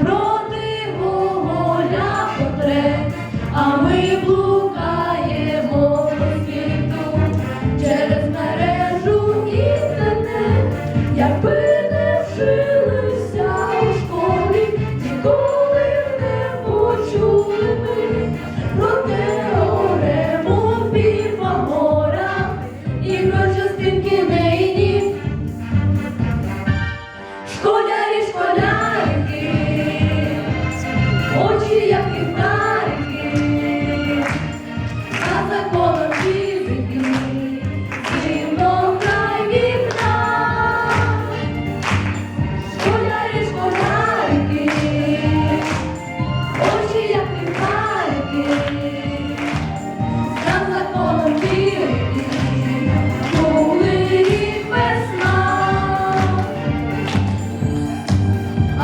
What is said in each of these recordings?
проти воля потреб, а ми блукаємо по світу через мережу інтернет, якби не вчилися у школі, ніколи не почули ми про теорему Піфагора і про частинки нині.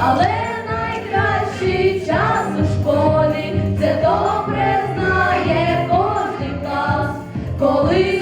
але найкращий час у школі це добре знає кожен клас. коли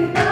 Thank you.